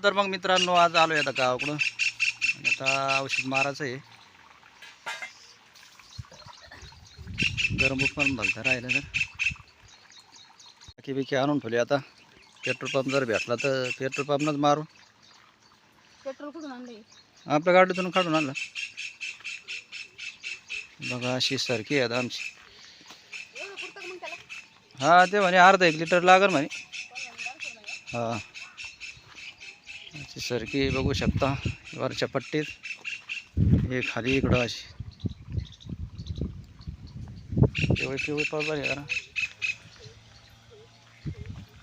तर मग मित्रांनो आज आलो आता गावाकडं आणि आता औषध मारायचं आहे गरम पण भलतं राहिलं तर. बाकी बिकी आणून ठेवली आता. पेट्रोल पंप जर भेटला तर पेट्रोल पंपनंच मारू. पेट्रोल कुठून आणले आपल्या गाडीतून काढून आणला. बघा अशी सारखी आहे आता आमची हा ते म्हणे अर्धा एक लिटर लागल म्हणे. हा. अशी सरकी बघू शकता. वरच्या पट्टीत. हे खाली इकडं अशी. पिवळी पिवळी पडणार आहे जरा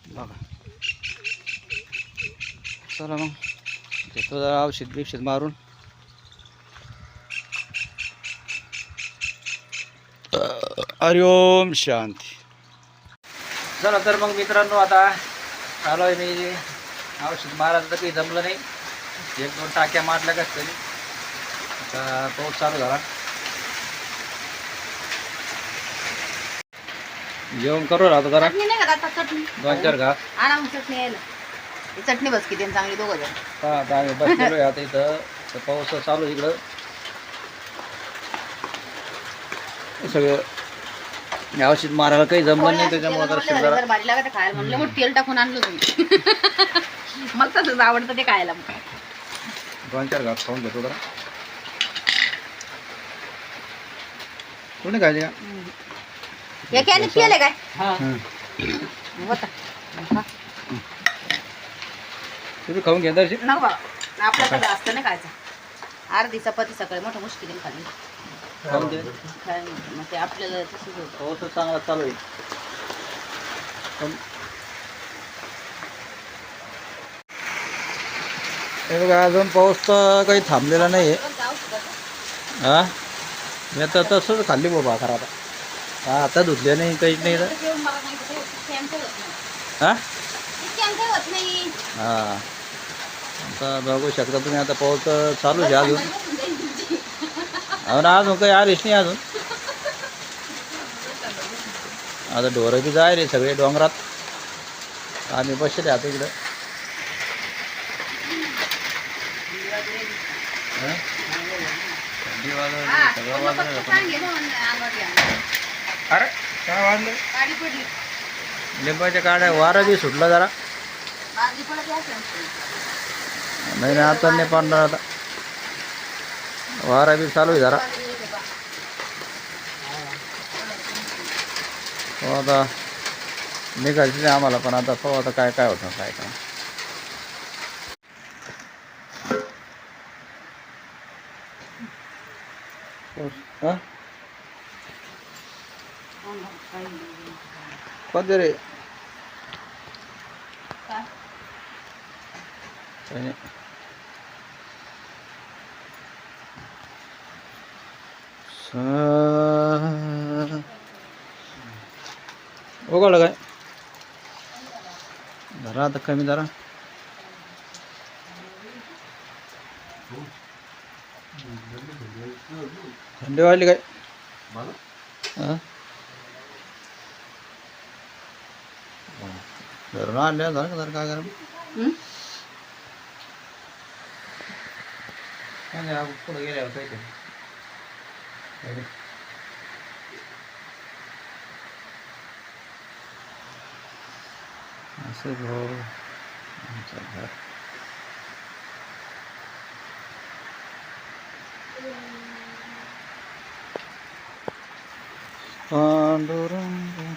बघा. चला मग. घेतो जरा औषध बिषध मारून. हरि ओम शांती. चला तर मग मित्रांनो आता आलो आहे मी औषध मारायचं तर काही जमलं नाही. एक दोन टाक्या मारल्या कसं तरी. आता पाऊस चालू झाला. जेवण करू राहतो जरा. चटणी नाही का आता चटणी. दोन चार घास. आणा मग चटणी यायला ही चटणी बस किती चांगली दोघं जण. हा आता आम्ही बसलेलो आहे आता इथं. तर पाऊस चालू आहे इकडं. हे सगळं. औषध मारायला काही जमलं नाही त्याच्यामुळे जरा खायला म्हणलं मग तेल टाकून आणलं तुम्ही. मग तसंच आवडतं ते खायला. मग दोन चार घास खाऊन घेतो जरा. कोणी खायचे का? एक याने पिले काय? हं. होता. तुम्ही खाऊन घेता अशी? नको बाबा. आपल्याला जास्त नाही खायचं. अर्धी चपाती सकाळी मोठं मुश्किलीने खाली खाऊन घे मग ते आपल्याला तसंच होतं. चांगला चालू आहे. पण- हे बघा अजून पाऊस तर काही थांबलेला नाही आहे हा? मी आता तसंच खाल्ली बाबा खरा आता. हा आता धुतल्या नाही काहीच नाही तर. हा? हा. आता बघू शकता तुम्ही आता पाऊस तर चालूच आहे अजून. बसून अजून अजून काही आलीच नाही अजून. आता ढोरं बी जाय रे सगळे डोंगरात. आम्ही बसले आता इकडं हं? थंडी हा, सगळं. अरे काय वाजलं लिंबाच्या काड्या वारं बी सुटलं जरा. नाही नाही आता नाही पडणार आता. वारा बी चालू आहे जरा. हो आता निघायचं नाही आम्हाला पण आता पाहू आता काय काय होतं काय काय हा कोणते रे काय? काही नाही. स- उघडलं काय जरा आता कमी जरा थंडी वाढली काय हा? धरून आणल्या झालं का जरा काय करा हं? काय